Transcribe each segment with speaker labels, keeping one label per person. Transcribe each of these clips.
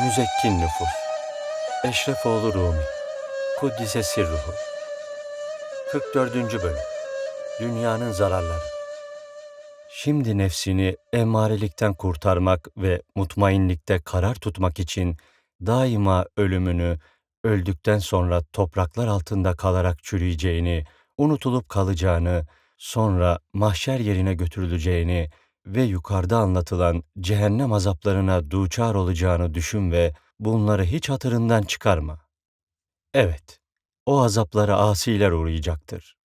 Speaker 1: Müzekkin Nüfus. Eşrefoğlu Rumi. Kuddise Sirruhu 44. Bölüm. Dünyanın Zararları. Şimdi nefsini emarelikten kurtarmak ve mutmainlikte karar tutmak için daima ölümünü, öldükten sonra topraklar altında kalarak çürüyeceğini, unutulup kalacağını, sonra mahşer yerine götürüleceğini ve yukarıda anlatılan cehennem azaplarına duçar olacağını düşün ve bunları hiç hatırından çıkarma. Evet, o azaplara asiler uğrayacaktır.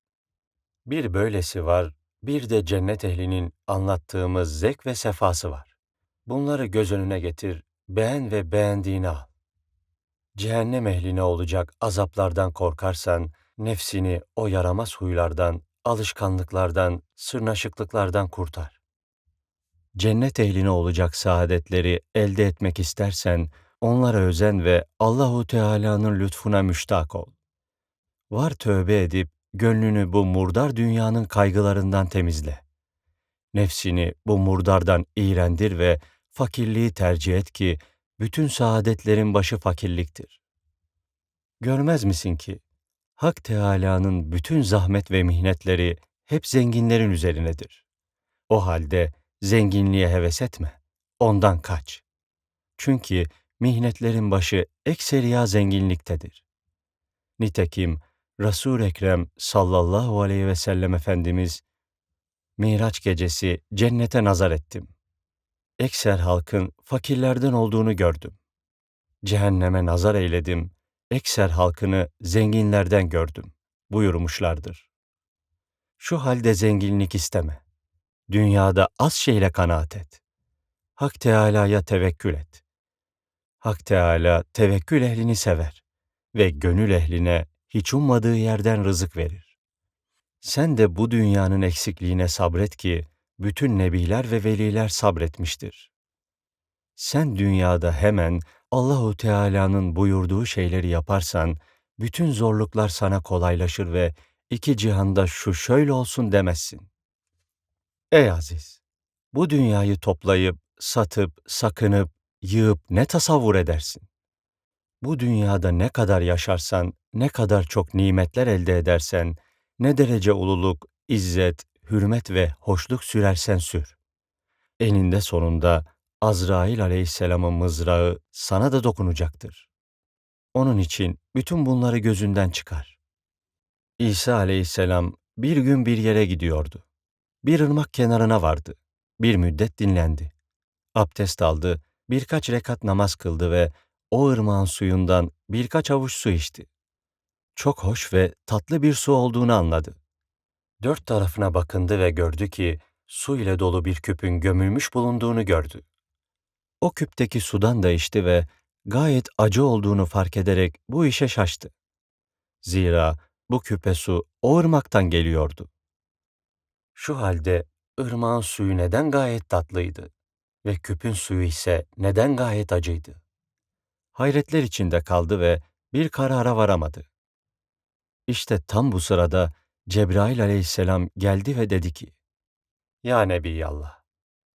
Speaker 1: Bir böylesi var, bir de cennet ehlinin anlattığımız zevk ve sefası var. Bunları göz önüne getir, beğen ve beğendiğini al. Cehennem ehline olacak azaplardan korkarsan, nefsini o yaramaz huylardan, alışkanlıklardan, sırnaşıklıklardan kurtar. Cennet ehline olacak saadetleri elde etmek istersen, onlara özen ve Allahu Teala'nın lütfuna müştak ol. Var tövbe edip gönlünü bu murdar dünyanın kaygılarından temizle. Nefsini bu murdardan iğrendir ve fakirliği tercih et ki bütün saadetlerin başı fakirliktir. Görmez misin ki Hak Teâlâ'nın bütün zahmet ve mihnetleri hep zenginlerin üzerinedir. O halde zenginliğe heves etme, ondan kaç. Çünkü mihnetlerin başı ekseriya zenginliktedir. Nitekim Resul Ekrem sallallahu aleyhi ve sellem Efendimiz Miraç gecesi cennete nazar ettim. Ekser halkın fakirlerden olduğunu gördüm. Cehenneme nazar eyledim. Ekser halkını zenginlerden gördüm buyurmuşlardır. Şu halde zenginlik isteme. Dünyada az şeyle kanaat et. Hak Teâlâ'ya tevekkül et. Hak Teâlâ tevekkül ehlini sever ve gönül ehline hiç ummadığı yerden rızık verir. Sen de bu dünyanın eksikliğine sabret ki bütün nebiler ve veliler sabretmiştir. Sen dünyada hemen Allahu Teala'nın buyurduğu şeyleri yaparsan bütün zorluklar sana kolaylaşır ve iki cihanda şu şöyle olsun demezsin. Ey aziz! Bu dünyayı toplayıp, satıp, sakınıp, yığıp ne tasavvur edersin? Bu dünyada ne kadar yaşarsan, ne kadar çok nimetler elde edersen, ne derece ululuk, izzet, hürmet ve hoşluk sürersen sür. Eninde sonunda Azrail aleyhisselamın mızrağı sana da dokunacaktır. Onun için bütün bunları gözünden çıkar. İsa aleyhisselam bir gün bir yere gidiyordu. Bir ırmak kenarına vardı. Bir müddet dinlendi. Abdest aldı, birkaç rekat namaz kıldı ve o ırmağın suyundan birkaç avuç su içti. Çok hoş ve tatlı bir su olduğunu anladı. Dört tarafına bakındı ve gördü ki su ile dolu bir küpün gömülmüş bulunduğunu gördü. O küpteki sudan da içti ve gayet acı olduğunu fark ederek bu işe şaştı. Zira bu küpe su o ırmaktan geliyordu. Şu halde ırmağın suyu neden gayet tatlıydı ve küpün suyu ise neden gayet acıydı? Hayretler içinde kaldı ve bir karara varamadı. İşte tam bu sırada Cebrail aleyhisselam geldi ve dedi ki, Ya Nebiyallah,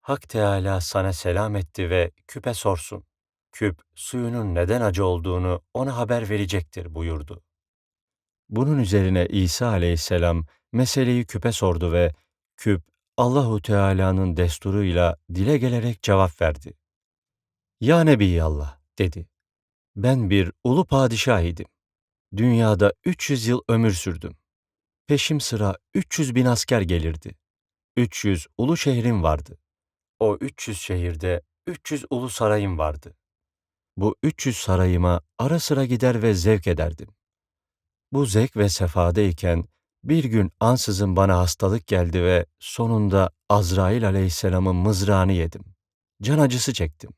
Speaker 1: Hak Teâlâ sana selam etti ve küpe sorsun. Küp, suyunun neden acı olduğunu ona haber verecektir buyurdu. Bunun üzerine İsa aleyhisselam meseleyi küpe sordu ve küp Allahu Teala'nın desturuyla dile gelerek cevap verdi. Ya Nebiyallah dedi. Ben bir ulu padişah idim. Dünyada 300 yıl ömür sürdüm. Peşim sıra 300 bin asker gelirdi. 300 ulu şehrim vardı. O 300 şehirde 300 ulu sarayım vardı. Bu 300 sarayıma ara sıra gider ve zevk ederdim. Bu zevk ve sefadeyken bir gün ansızın bana hastalık geldi ve sonunda Azrail aleyhisselamın mızrağını yedim. Can acısı çektim.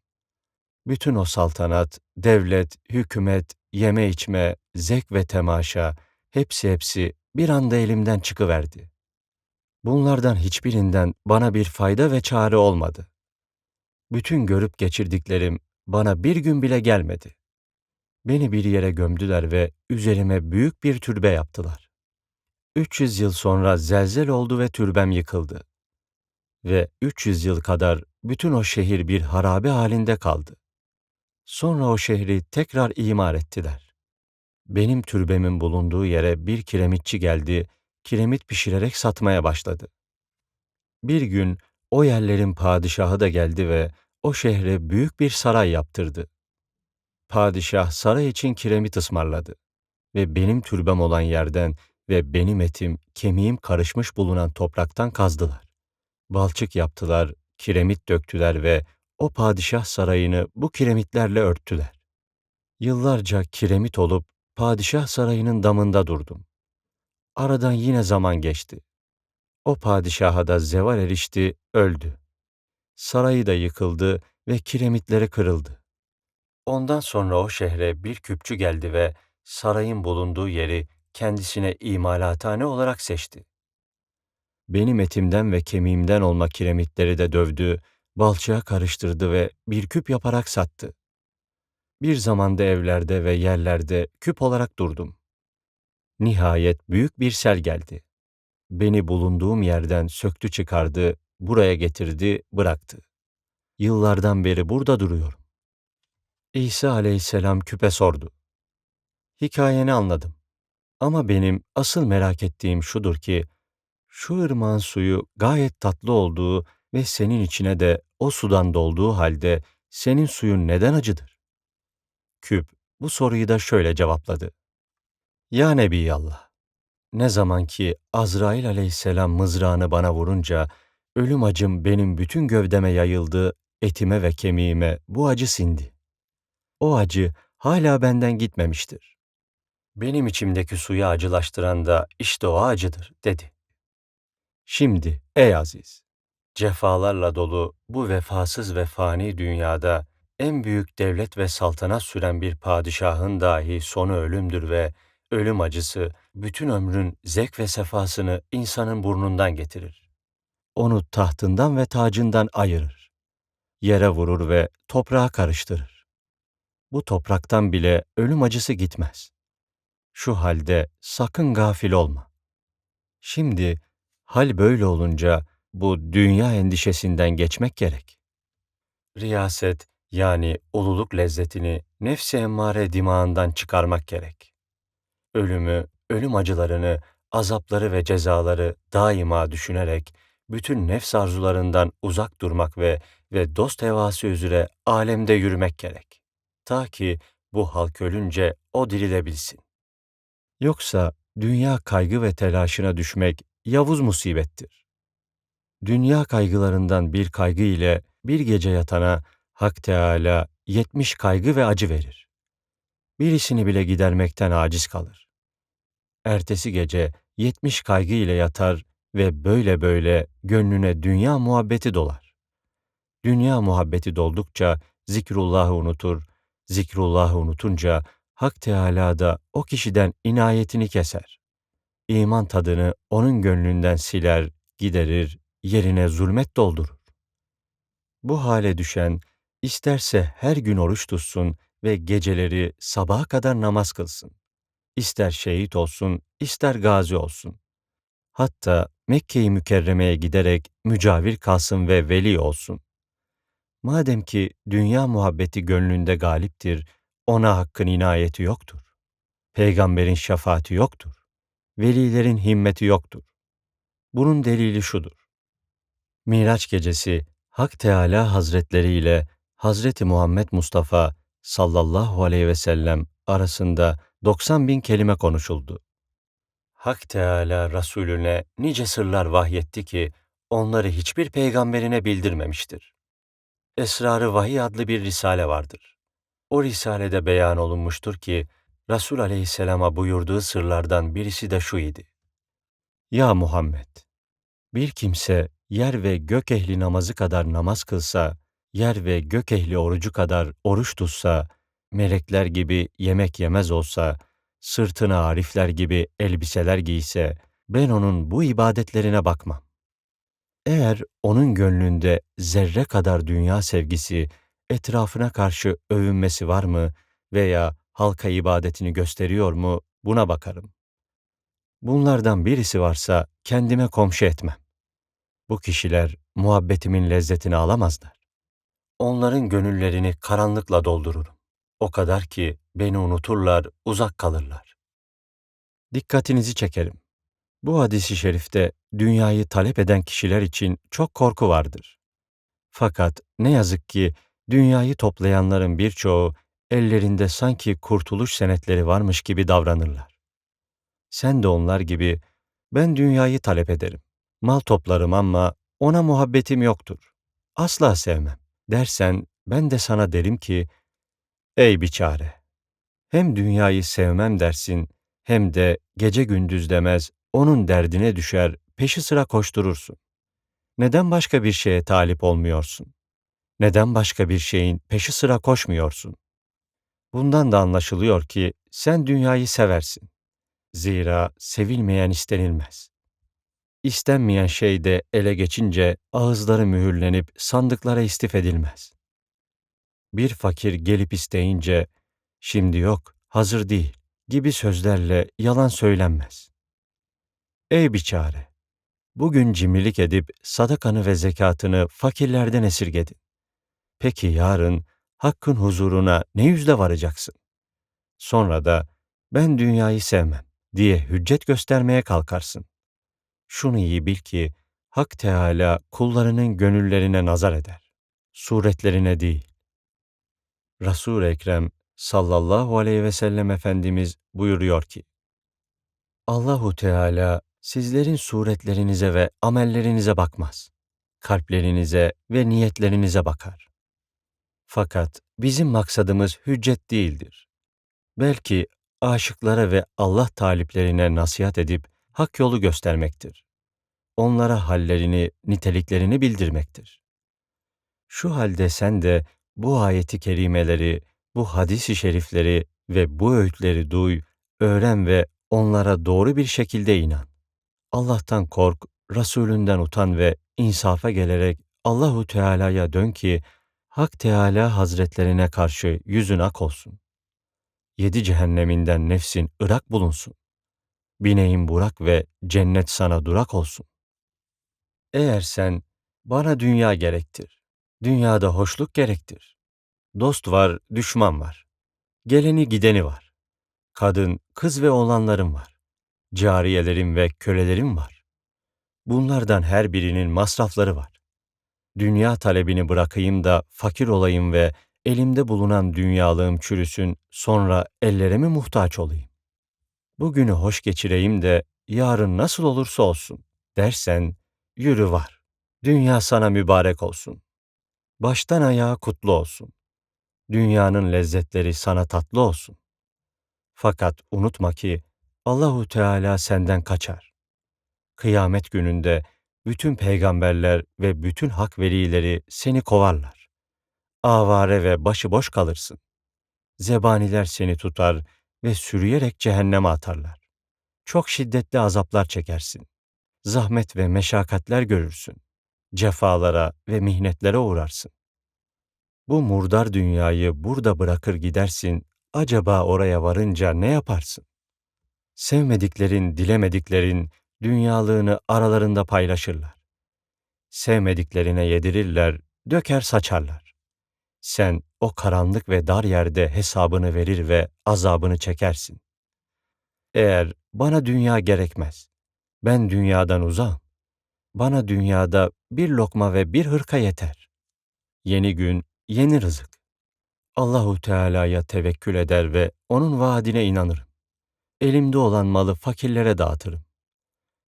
Speaker 1: Bütün o saltanat, devlet, hükümet, yeme içme, zevk ve temaşa, hepsi hepsi bir anda elimden çıkıverdi. Bunlardan hiçbirinden bana bir fayda ve çare olmadı. Bütün görüp geçirdiklerim bana bir gün bile gelmedi. Beni bir yere gömdüler ve üzerime büyük bir türbe yaptılar. 300 yıl sonra zelzel oldu ve türbem yıkıldı. Ve 300 yıl kadar bütün o şehir bir harabe halinde kaldı. Sonra o şehri tekrar imar ettiler. Benim türbemin bulunduğu yere bir kiremitçi geldi, kiremit pişirerek satmaya başladı. Bir gün o yerlerin padişahı da geldi ve o şehre büyük bir saray yaptırdı. Padişah saray için kiremit ısmarladı ve benim türbem olan yerden ve benim etim, kemiğim karışmış bulunan topraktan kazdılar. Balçık yaptılar, kiremit döktüler ve o padişah sarayını bu kiremitlerle örttüler. Yıllarca kiremit olup padişah sarayının damında durdum. Aradan yine zaman geçti. O padişaha da zeval erişti, öldü. Sarayı da yıkıldı ve kiremitleri kırıldı. Ondan sonra o şehre bir küpçü geldi ve sarayın bulunduğu yeri kendisine imalathane olarak seçti. Benim etimden ve kemiğimden olma kiremitleri de dövdü, balçığa karıştırdı ve bir küp yaparak sattı. Bir zamanda evlerde ve yerlerde küp olarak durdum. Nihayet büyük bir sel geldi. Beni bulunduğum yerden söktü çıkardı, buraya getirdi, bıraktı. Yıllardan beri burada duruyorum. İsa aleyhisselam küpe sordu. Hikayeni anladım. Ama benim asıl merak ettiğim şudur ki, şu ırmağın suyu gayet tatlı olduğu ve senin içine de o sudan dolduğu halde senin suyun neden acıdır? Küp bu soruyu da şöyle cevapladı. Ya Nebiyallah, ne zaman ki Azrail aleyhisselam mızrağını bana vurunca, ölüm acım benim bütün gövdeme yayıldı, etime ve kemiğime bu acı sindi. O acı hala benden gitmemiştir. Benim içimdeki suyu acılaştıran da işte o acıdır, dedi. Şimdi ey aziz, cefalarla dolu bu vefasız ve fani dünyada en büyük devlet ve saltanat süren bir padişahın dahi sonu ölümdür ve ölüm acısı bütün ömrün zevk ve sefasını insanın burnundan getirir. Onu tahtından ve tacından ayırır. Yere vurur ve toprağa karıştırır. Bu topraktan bile ölüm acısı gitmez. Şu halde sakın gafil olma. Şimdi hal böyle olunca bu dünya endişesinden geçmek gerek. Riyaset yani ululuk lezzetini nefsi emmare dimağından çıkarmak gerek. Ölümü, ölüm acılarını, azapları ve cezaları daima düşünerek bütün nefs arzularından uzak durmak ve ve dost hevası üzere alemde yürümek gerek. Ta ki bu halk ölünce o dirilebilsin. Yoksa dünya kaygı ve telaşına düşmek yavuz musibettir. Dünya kaygılarından bir kaygı ile bir gece yatana Hak Teâlâ yetmiş kaygı ve acı verir. Birisini bile gidermekten aciz kalır. Ertesi gece yetmiş kaygı ile yatar ve böyle böyle gönlüne dünya muhabbeti dolar. Dünya muhabbeti doldukça zikrullahı unutur, zikrullahı unutunca Hak Teâlâ da o kişiden inayetini keser. İman tadını onun gönlünden siler, giderir, yerine zulmet doldurur. Bu hale düşen, isterse her gün oruç tutsun ve geceleri sabaha kadar namaz kılsın. İster şehit olsun, ister gazi olsun. Hatta Mekke-i Mükerreme'ye giderek mücavir kalsın ve veli olsun. Madem ki dünya muhabbeti gönlünde galiptir, ona hakkın inayeti yoktur. Peygamberin şefaati yoktur. Velilerin himmeti yoktur. Bunun delili şudur. Miraç gecesi Hak Teala Hazretleri ile Hazreti Muhammed Mustafa sallallahu aleyhi ve sellem arasında 90 bin kelime konuşuldu. Hak Teala Resulüne nice sırlar vahyetti ki onları hiçbir peygamberine bildirmemiştir. Esrarı Vahiy adlı bir risale vardır. O risalede beyan olunmuştur ki Resul aleyhisselama buyurduğu sırlardan birisi de şu idi. Ya Muhammed! Bir kimse yer ve gök ehli namazı kadar namaz kılsa, yer ve gök ehli orucu kadar oruç tutsa, melekler gibi yemek yemez olsa, sırtına arifler gibi elbiseler giyse, ben onun bu ibadetlerine bakmam. Eğer onun gönlünde zerre kadar dünya sevgisi, etrafına karşı övünmesi var mı veya halka ibadetini gösteriyor mu buna bakarım. Bunlardan birisi varsa kendime komşu etmem. Bu kişiler muhabbetimin lezzetini alamazlar. onların gönüllerini karanlıkla doldururum. O kadar ki beni unuturlar, uzak kalırlar. Dikkatinizi çekerim. Bu hadisi şerifte dünyayı talep eden kişiler için çok korku vardır. Fakat ne yazık ki dünyayı toplayanların birçoğu ellerinde sanki kurtuluş senetleri varmış gibi davranırlar. Sen de onlar gibi ben dünyayı talep ederim. Mal toplarım ama ona muhabbetim yoktur. Asla sevmem dersen ben de sana derim ki ey biçare hem dünyayı sevmem dersin hem de gece gündüz demez onun derdine düşer peşi sıra koşturursun. Neden başka bir şeye talip olmuyorsun? Neden başka bir şeyin peşi sıra koşmuyorsun? Bundan da anlaşılıyor ki sen dünyayı seversin. Zira sevilmeyen istenilmez. İstenmeyen şey de ele geçince ağızları mühürlenip sandıklara istif edilmez. Bir fakir gelip isteyince, şimdi yok, hazır değil gibi sözlerle yalan söylenmez. Ey biçare! Bugün cimrilik edip sadakanı ve zekatını fakirlerden esirgedin. Peki yarın Hakk'ın huzuruna ne yüzle varacaksın? Sonra da ben dünyayı sevmem diye hüccet göstermeye kalkarsın. Şunu iyi bil ki Hak Teala kullarının gönüllerine nazar eder. Suretlerine değil. Resul-i Ekrem sallallahu aleyhi ve sellem Efendimiz buyuruyor ki, Allahu Teala sizlerin suretlerinize ve amellerinize bakmaz. Kalplerinize ve niyetlerinize bakar. Fakat bizim maksadımız hüccet değildir. Belki aşıklara ve Allah taliplerine nasihat edip hak yolu göstermektir. Onlara hallerini, niteliklerini bildirmektir. Şu halde sen de bu ayeti kerimeleri, bu hadisi şerifleri ve bu öğütleri duy, öğren ve onlara doğru bir şekilde inan. Allah'tan kork, Resulünden utan ve insafa gelerek Allahu Teala'ya dön ki Hak Teala Hazretlerine karşı yüzün ak olsun. Yedi cehenneminden nefsin ırak bulunsun. Bineğin burak ve cennet sana durak olsun. Eğer sen bana dünya gerektir, dünyada hoşluk gerektir. Dost var, düşman var. Geleni gideni var. Kadın, kız ve oğlanlarım var. Cariyelerim ve kölelerim var. Bunlardan her birinin masrafları var. Dünya talebini bırakayım da fakir olayım ve elimde bulunan dünyalığım çürüsün, sonra ellere mi muhtaç olayım? Bugünü hoş geçireyim de yarın nasıl olursa olsun dersen, yürü var. Dünya sana mübarek olsun. Baştan ayağa kutlu olsun. Dünyanın lezzetleri sana tatlı olsun. Fakat unutma ki Allahu Teala senden kaçar. Kıyamet gününde bütün peygamberler ve bütün hak velileri seni kovarlar. Avare ve başıboş kalırsın. Zebaniler seni tutar ve sürüyerek cehenneme atarlar. Çok şiddetli azaplar çekersin. Zahmet ve meşakkatler görürsün. Cefalara ve mihnetlere uğrarsın. Bu murdar dünyayı burada bırakır gidersin, acaba oraya varınca ne yaparsın? Sevmediklerin, dilemediklerin dünyalığını aralarında paylaşırlar. Sevmediklerine yedirirler, döker saçarlar. Sen o karanlık ve dar yerde hesabını verir ve azabını çekersin. Eğer bana dünya gerekmez, ben dünyadan uzağım. Bana dünyada bir lokma ve bir hırka yeter. Yeni gün, yeni rızık. Allahu Teala'ya tevekkül eder ve onun vaadine inanırım. Elimde olan malı fakirlere dağıtırım.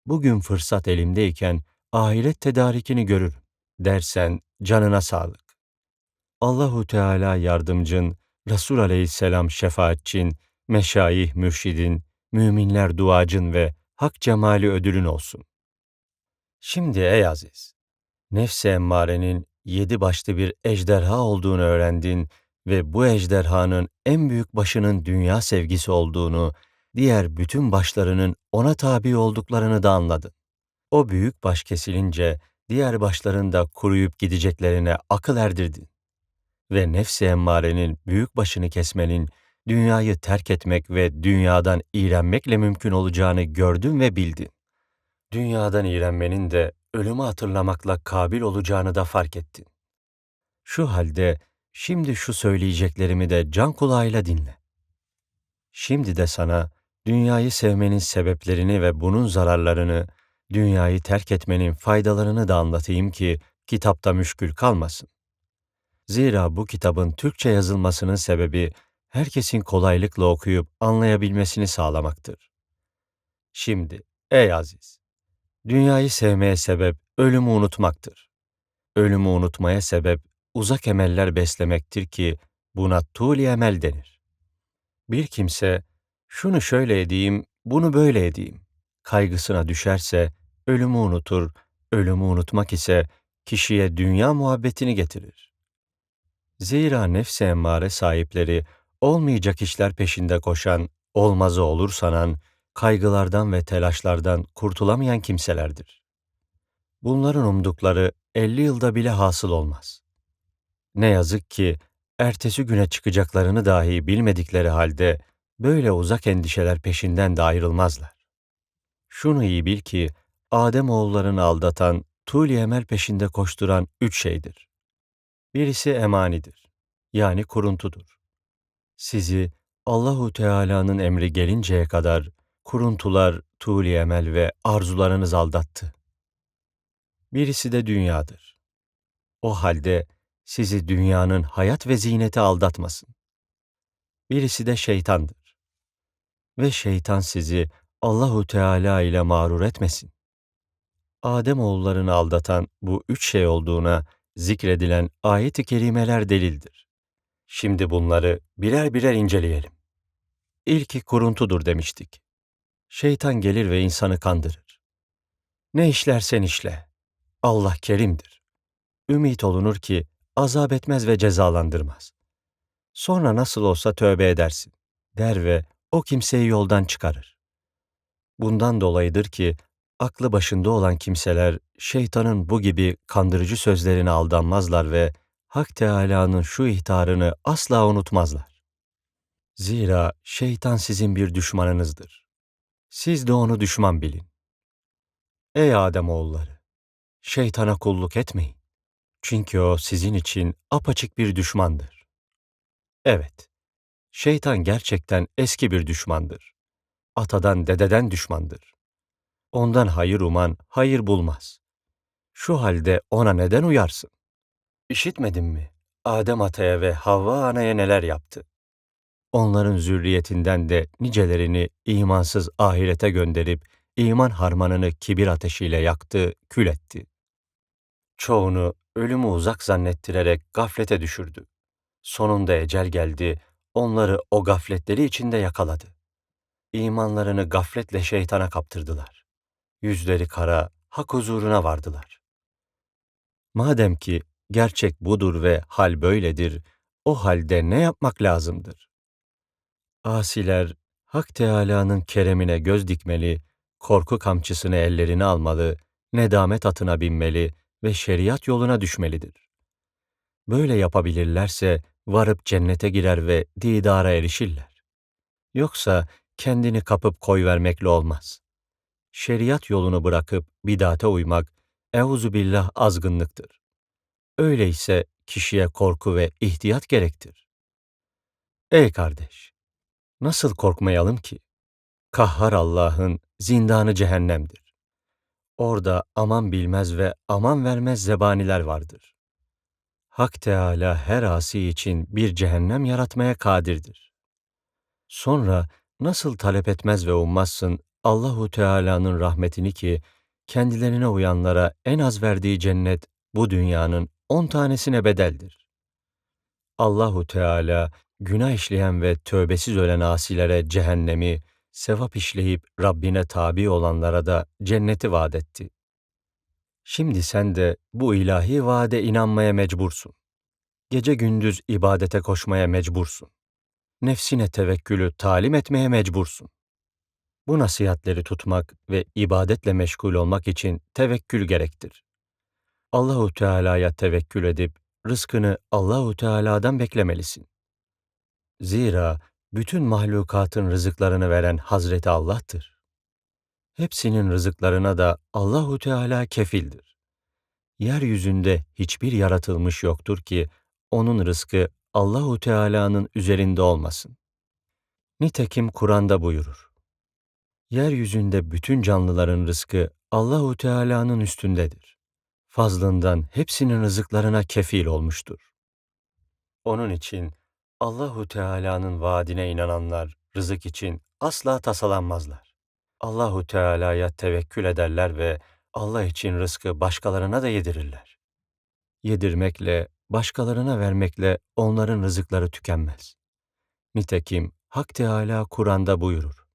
Speaker 1: Bugün fırsat elimdeyken ahiret tedarikini görürüm dersen canına sağlık. Allahu Teala yardımcın, Resul Aleyhisselam şefaatçin, meşayih mürşidin, müminler duacın ve hak cemali ödülün olsun. Şimdi ey aziz, nefse emmarenin yedi başlı bir ejderha olduğunu öğrendin ve bu ejderhanın en büyük başının dünya sevgisi olduğunu, diğer bütün başlarının ona tabi olduklarını da anladın. O büyük baş kesilince diğer başların da kuruyup gideceklerine akıl erdirdin. Ve nefsi emmarenin büyük başını kesmenin dünyayı terk etmek ve dünyadan iğrenmekle mümkün olacağını gördün ve bildin. Dünyadan iğrenmenin de ölümü hatırlamakla kabil olacağını da fark ettin. Şu halde şimdi şu söyleyeceklerimi de can kulağıyla dinle. Şimdi de sana dünyayı sevmenin sebeplerini ve bunun zararlarını, dünyayı terk etmenin faydalarını da anlatayım ki kitapta müşkül kalmasın. Zira bu kitabın Türkçe yazılmasının sebebi herkesin kolaylıkla okuyup anlayabilmesini sağlamaktır. Şimdi ey aziz, dünyayı sevmeye sebep ölümü unutmaktır. Ölümü unutmaya sebep uzak emeller beslemektir ki buna tuğli emel denir. Bir kimse şunu şöyle edeyim, bunu böyle edeyim kaygısına düşerse ölümü unutur, ölümü unutmak ise kişiye dünya muhabbetini getirir. Zira nefse emmare sahipleri olmayacak işler peşinde koşan, olmazı olur sanan, kaygılardan ve telaşlardan kurtulamayan kimselerdir. Bunların umdukları 50 yılda bile hasıl olmaz. Ne yazık ki ertesi güne çıkacaklarını dahi bilmedikleri halde böyle uzak endişeler peşinden de ayrılmazlar. Şunu iyi bil ki Adem oğullarını aldatan, tuğli emel peşinde koşturan üç şeydir. Birisi emanidir. Yani kuruntudur. Sizi Allahu Teala'nın emri gelinceye kadar kuruntular, tuğli emel ve arzularınız aldattı. Birisi de dünyadır. O halde sizi dünyanın hayat ve ziyneti aldatmasın. Birisi de şeytandır. Ve şeytan sizi Allahu Teala ile mağrur etmesin. Adem oğullarını aldatan bu üç şey olduğuna zikredilen ayet-i kerimeler delildir. Şimdi bunları birer birer inceleyelim. İlki kuruntudur demiştik. Şeytan gelir ve insanı kandırır. Ne işlersen işle. Allah kerimdir. Ümit olunur ki azap etmez ve cezalandırmaz. Sonra nasıl olsa tövbe edersin, der ve o kimseyi yoldan çıkarır. Bundan dolayıdır ki aklı başında olan kimseler şeytanın bu gibi kandırıcı sözlerine aldanmazlar ve Hak Teâlâ'nın şu ihtarını asla unutmazlar. Zira şeytan sizin bir düşmanınızdır. Siz de onu düşman bilin. Ey Adem oğulları, şeytana kulluk etmeyin. Çünkü o sizin için apaçık bir düşmandır. Evet, şeytan gerçekten eski bir düşmandır. Atadan dededen düşmandır. Ondan hayır uman hayır bulmaz. Şu halde ona neden uyarsın? İşitmedin mi? Adem ataya ve Havva anaya neler yaptı? Onların zürriyetinden de nicelerini imansız ahirete gönderip iman harmanını kibir ateşiyle yaktı, kül etti. Çoğunu ölümü uzak zannettirerek gaflete düşürdü. Sonunda ecel geldi, onları o gafletleri içinde yakaladı. İmanlarını gafletle şeytana kaptırdılar. Yüzleri kara, hak huzuruna vardılar. Madem ki gerçek budur ve hal böyledir, o halde ne yapmak lazımdır? Asiler, Hak Teâlâ'nın keremine göz dikmeli, korku kamçısını ellerine almalı, nedamet atına binmeli ve şeriat yoluna düşmelidir. Böyle yapabilirlerse varıp cennete girer ve didara erişirler. Yoksa kendini kapıp koy vermekle olmaz. Şeriat yolunu bırakıp bidate uymak, euzu billah azgınlıktır. Öyleyse kişiye korku ve ihtiyat gerektir. Ey kardeş! Nasıl korkmayalım ki? Kahhar Allah'ın zindanı cehennemdir. Orada aman bilmez ve aman vermez zebaniler vardır. Hak Teâlâ her asi için bir cehennem yaratmaya kadirdir. Sonra nasıl talep etmez ve ummazsın Allahu Teala'nın rahmetini ki kendilerine uyanlara en az verdiği cennet bu dünyanın on tanesine bedeldir. Allahu Teala günah işleyen ve tövbesiz ölen asilere cehennemi, sevap işleyip Rabbine tabi olanlara da cenneti vaat etti. Şimdi sen de bu ilahi vaade inanmaya mecbursun. Gece gündüz ibadete koşmaya mecbursun. Nefsine tevekkülü talim etmeye mecbursun. Bu nasihatleri tutmak ve ibadetle meşgul olmak için tevekkül gerektir. Allahu Teala'ya tevekkül edip rızkını Allahu Teala'dan beklemelisin. Zira bütün mahlukatın rızıklarını veren Hazreti Allah'tır. Hepsinin rızıklarına da Allahu Teala kefildir. Yeryüzünde hiçbir yaratılmış yoktur ki onun rızkı Allahu Teala'nın üzerinde olmasın. Nitekim Kur'an'da buyurur. Yeryüzünde bütün canlıların rızkı Allahu Teala'nın üstündedir. Fazlından hepsinin rızıklarına kefil olmuştur. Onun için Allahu Teala'nın vaadine inananlar rızık için asla tasalanmazlar. Allahu Teala'ya tevekkül ederler ve Allah için rızkı başkalarına da yedirirler. Yedirmekle, başkalarına vermekle onların rızıkları tükenmez. Nitekim Hak Teala Kur'an'da buyurur.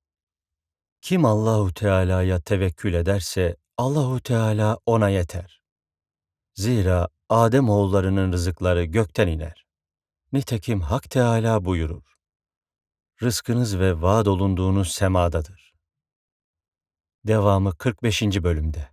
Speaker 1: Kim Allahu Teala'ya tevekkül ederse Allahu Teala ona yeter. Zira Adem oğullarının rızıkları gökten iner. Nitekim Hak Teala buyurur. Rızkınız ve vaad olunduğunuz semadadır. Devamı 45. bölümde.